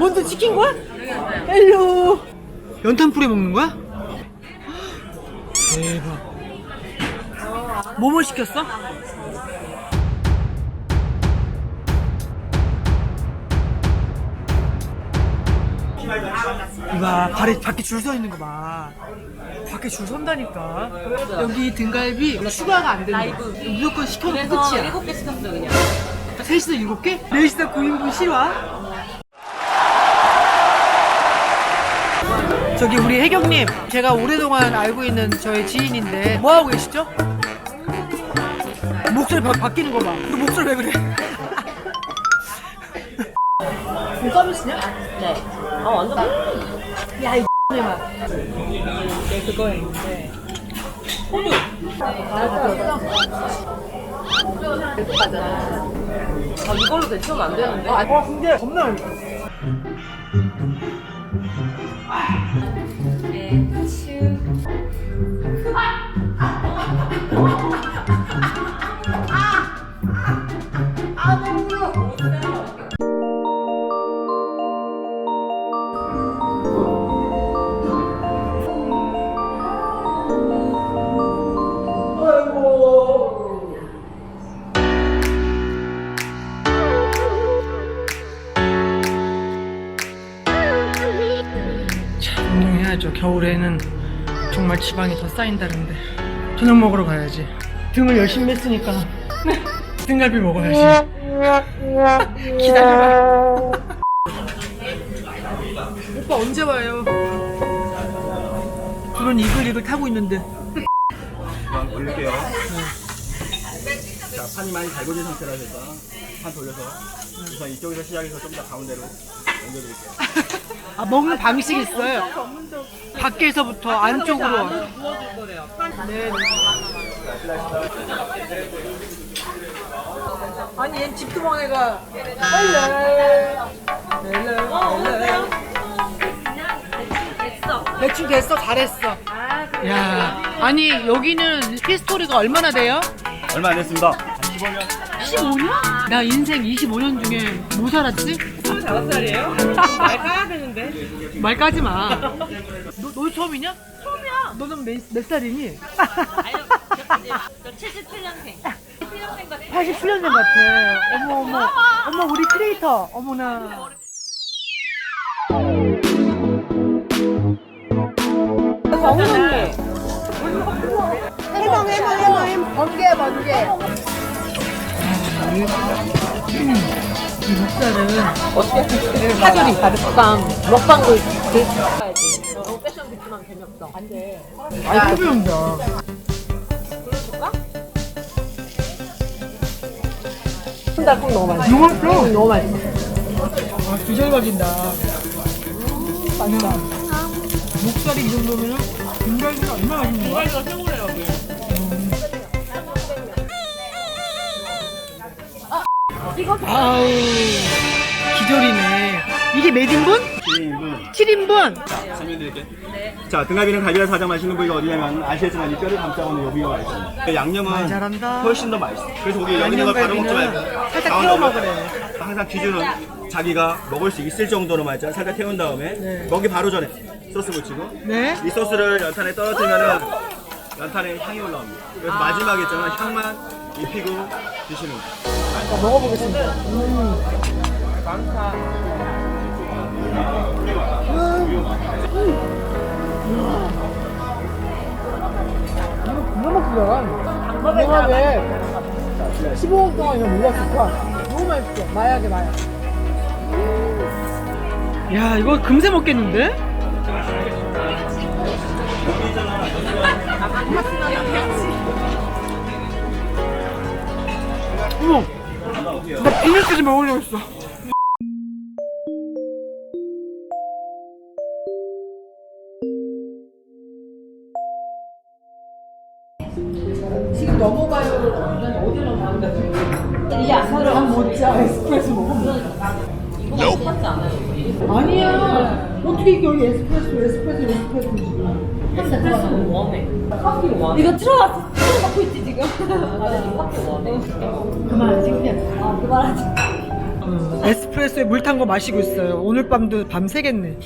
먼저 시킨 거야? 헬로. 연탄 뿌려 먹는 거야? 대박. 뭐뭐 시켰어? 이봐, 발에 밖에 줄 서 있는 거 봐. 밖에 줄 선다니까. 여기 등갈비 추가가 안 된다. 무조건 시켜놓고 그래서 끝이야. 일곱 개 시켰어 그냥. 셋이서 일곱 개? 넷이서 9인분 실화? 저기 우리 혜경님 제가 오랫동안 알고 있는 저의 지인인데 뭐 하고 계시죠? 목소리 바, 바뀌는 거 봐 너 목소리 왜 그래? 너 서비스냐? 네. 아 완전. 야이 X네마 네 그거 했는데 호두. 아 이걸로 대체하면 안 되는데. 아 근데 겁나 맛있 해야죠. 겨울에는 정말 지방이 더 쌓인다는데. 저녁 먹으러 가야지. 등을 열심히 했으니까 등갈비 먹어야지. 기다려라. 오빠 언제 와요? 그런 이글이글 타고 있는데. 그만 올릴게요. 자, 판이 많이 달궈진 상태라니까 판 돌려서 우선 이쪽에서 시작해서 좀 더 가운데로 옮겨드릴게요. 아 먹는 방식이 있어요. 밖에서부터 안쪽으로. 네. 아니 어 오세요. 됐어. 대충 됐어 잘했어 야 아니 여기는 히스토리가 얼마나 돼요? 얼마 안 됐습니다. 15년. 15년? 나 인생 25년 중에 뭐 살았지? 25살이에요? 말 까야 되는데. 말 까지 마. 너, 너 처음이냐? 처음이야. 너는 몇, 몇 살이니? 저 77년생. 77년생 같아. 87년생 같아. 어머 어머 어머 우리 크리에이터 어머나. 정훈이. 해방 해방 해방 해방 번개 번개. 이 목살은 어떻게 비트를 사조리 가득감 먹방도 들어야지. 너 패션 비트만 재미없어. 안 돼. 많이 배운다. 불러줄까? 달콤 너무 맛있어. 너무 맛있어. 너무 맛있어. 아, 두절 먹인다. 맛있다. 목살이 이 정도면은 등갈비가 얼마나 맛있는 거야? 이거 최고래 여기. 아우, 기절이네. 이게 몇 인분? 1인분. 7인분. 자, 설명드릴게요. 자, 등갈비는 갈비가 가장 맛있는 부위가 어디냐면 아시겠지만 이 뼈를 감싸고 있는 이 부위가 맛있습니다. 양념은 잘한다. 훨씬 더 맛있어. 그래서 우리 여기 있는 거 바로 먹지 말고 살짝 가운데 태워 먹으래. 항상 기준은 자기가 먹을 수 있을 정도로만 있잖아. 살짝 태운 다음에 네. 먹기 바로 전에 소스 묻히고 네. 이 소스를 연탄에 떨어뜨리면은 연탄에 향이 올라옵니다. 그래서 마지막에 있잖아 향만 입히고 드시는 거 예요. 먹어보겠습니다. 이거 금방 먹히더라. 내가 왜 15분 동안 이거 몰랐을까? 너무 맛있어. 마약에 마약. 야, 이거 금세 먹겠는데? 나 비닐까지 먹으려고 했어. 지금 넘어가요. 어디로 가는데? 안 들어. 못 자. 에스프레소 먹으면. 이거 똑같지 않아요? 아니야. 어떻게 이게 여기 에스프레소, 에스프레소, 에스프레소. 스트레스 원해. 커피 원해. 이거 틀어놨어. 틀어놓고 있지 지금. 아, 이거 커피 원해. 그만, 창피해. 아 그만하지. 음, 에스프레소에 물 탄 거 마시고 있어요. 오늘 밤도 밤 새겠네.